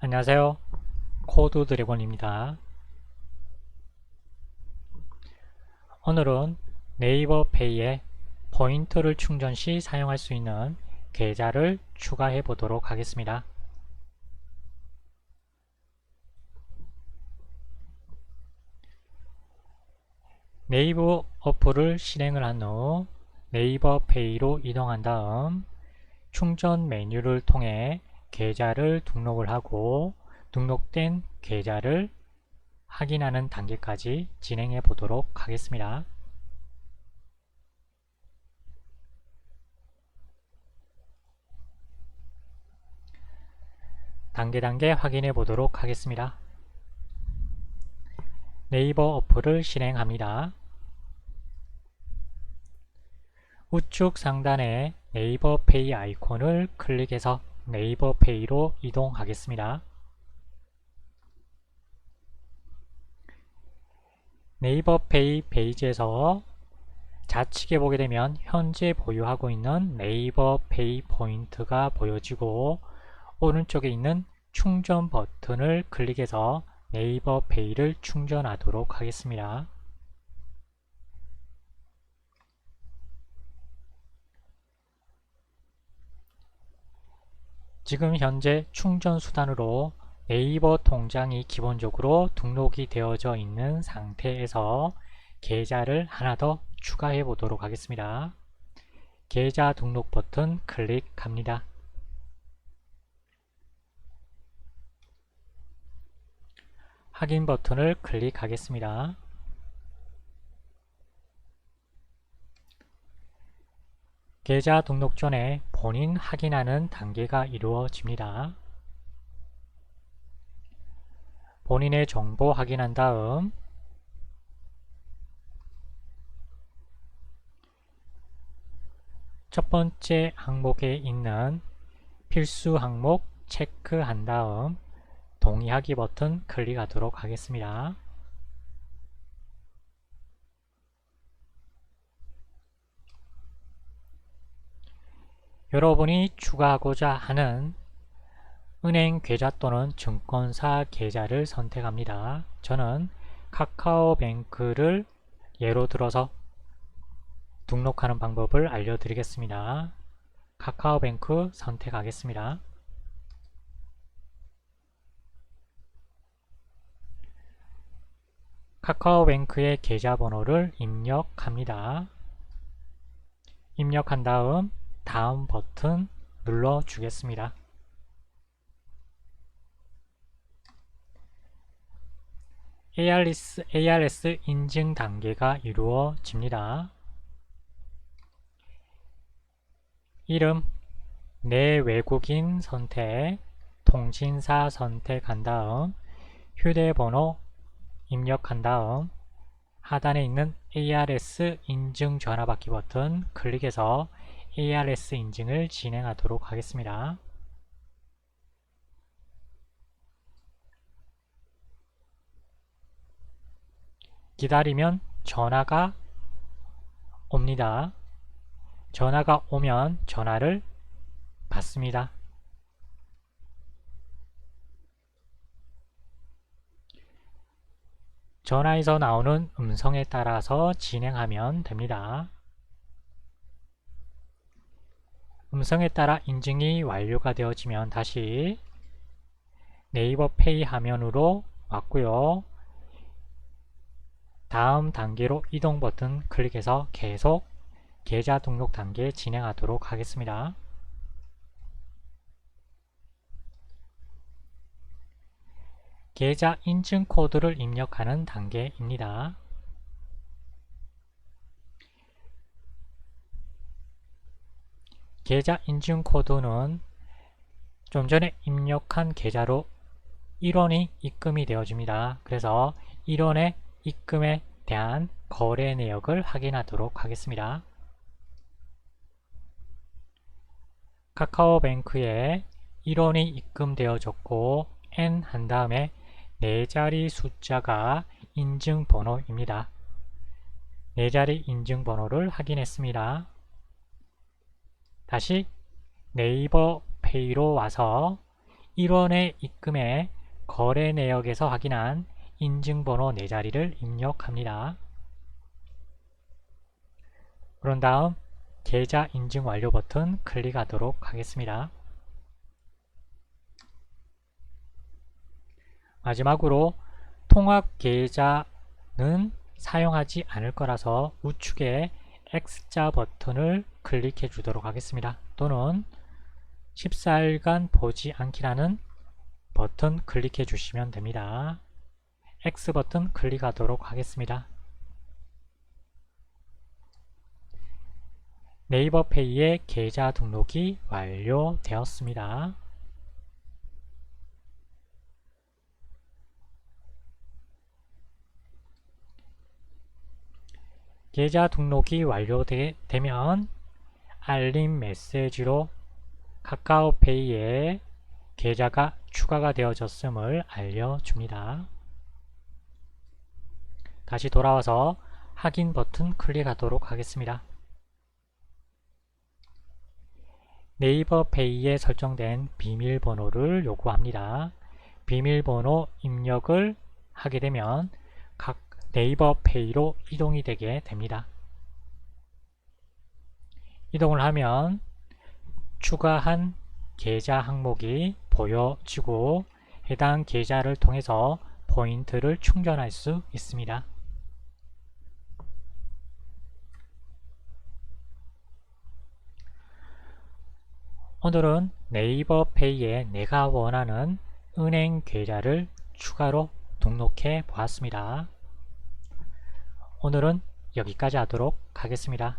안녕하세요. 코드 드래곤입니다. 오늘은 네이버 페이에 포인트를 충전 시 사용할 수 있는 계좌를 추가해 보도록 하겠습니다. 네이버 어플을 실행을 한 후 네이버 페이로 이동한 다음 충전 메뉴를 통해 계좌를 등록을 하고 등록된 계좌를 확인하는 단계까지 진행해 보도록 하겠습니다. 단계 단계 확인해 보도록 하겠습니다. 네이버 어플을 실행합니다. 우측 상단에 네이버 페이 아이콘을 클릭해서 네이버 페이로 이동하겠습니다. 네이버 페이 페이지에서 좌측에 보게 되면 현재 보유하고 있는 네이버 페이 포인트가 보여지고 오른쪽에 있는 충전 버튼을 클릭해서 네이버 페이를 충전하도록 하겠습니다. 지금 현재 충전 수단으로 네이버 통장이 기본적으로 등록이 되어져 있는 상태에서 계좌를 하나 더 추가해 보도록 하겠습니다. 계좌 등록 버튼 클릭합니다. 확인 버튼을 클릭하겠습니다. 계좌 등록 전에 본인 확인하는 단계가 이루어집니다. 본인의 정보 확인한 다음 첫 번째 항목에 있는 필수 항목 체크한 다음 동의하기 버튼 클릭하도록 하겠습니다. 여러분이 추가하고자 하는 은행 계좌 또는 증권사 계좌를 선택합니다. 저는 카카오뱅크를 예로 들어서 등록하는 방법을 알려드리겠습니다. 카카오뱅크 선택하겠습니다. 카카오뱅크의 계좌번호를 입력합니다. 입력한 다음 다음 버튼 눌러 주겠습니다. ARS, ARS 인증 단계가 이루어집니다. 이름, 내 외국인 선택, 통신사 선택한 다음 휴대번호 입력한 다음 하단에 있는 ARS 인증 전화받기 버튼 클릭해서 ARS 인증을 진행하도록 하겠습니다. 기다리면 전화가 옵니다. 전화가 오면 전화를 받습니다. 전화에서 나오는 음성에 따라서 진행하면 됩니다. 음성에 따라 인증이 완료가 되어지면 다시 네이버 페이 화면으로 왔고요. 다음 단계로 이동 버튼 클릭해서 계속 계좌 등록 단계 진행하도록 하겠습니다. 계좌 인증 코드를 입력하는 단계입니다. 계좌 인증 코드는 좀 전에 입력한 계좌로 1원이 입금이 되어집니다. 그래서 1원의 입금에 대한 거래 내역을 확인하도록 하겠습니다. 카카오뱅크에 1원이 입금되어졌고 N 한 다음에 네 자리 숫자가 인증번호입니다. 네 자리 인증번호를 확인했습니다. 다시 네이버 페이로 와서 1원의 입금에 거래 내역에서 확인한 인증번호 4자리를 입력합니다. 그런 다음 계좌 인증 완료 버튼 클릭하도록 하겠습니다. 마지막으로 통합 계좌는 사용하지 않을 거라서 우측에 X자 버튼을 클릭해 주도록 하겠습니다. 또는 14일간 보지 않기라는 버튼 클릭해 주시면 됩니다. X 버튼 클릭하도록 하겠습니다. 네이버 페이의 계좌 등록이 완료되었습니다. 계좌 등록이 완료되면 알림 메시지로 카카오페이에 계좌가 추가가 되어졌음을 알려줍니다. 다시 돌아와서 확인 버튼 클릭하도록 하겠습니다. 네이버 페이에 설정된 비밀번호를 요구합니다. 비밀번호 입력을 하게 되면 각 네이버 페이로 이동이 되게 됩니다. 이동을 하면 추가한 계좌 항목이 보여지고 해당 계좌를 통해서 포인트를 충전할 수 있습니다. 오늘은 네이버 페이에 내가 원하는 은행 계좌를 추가로 등록해 보았습니다. 오늘은 여기까지 하도록 하겠습니다.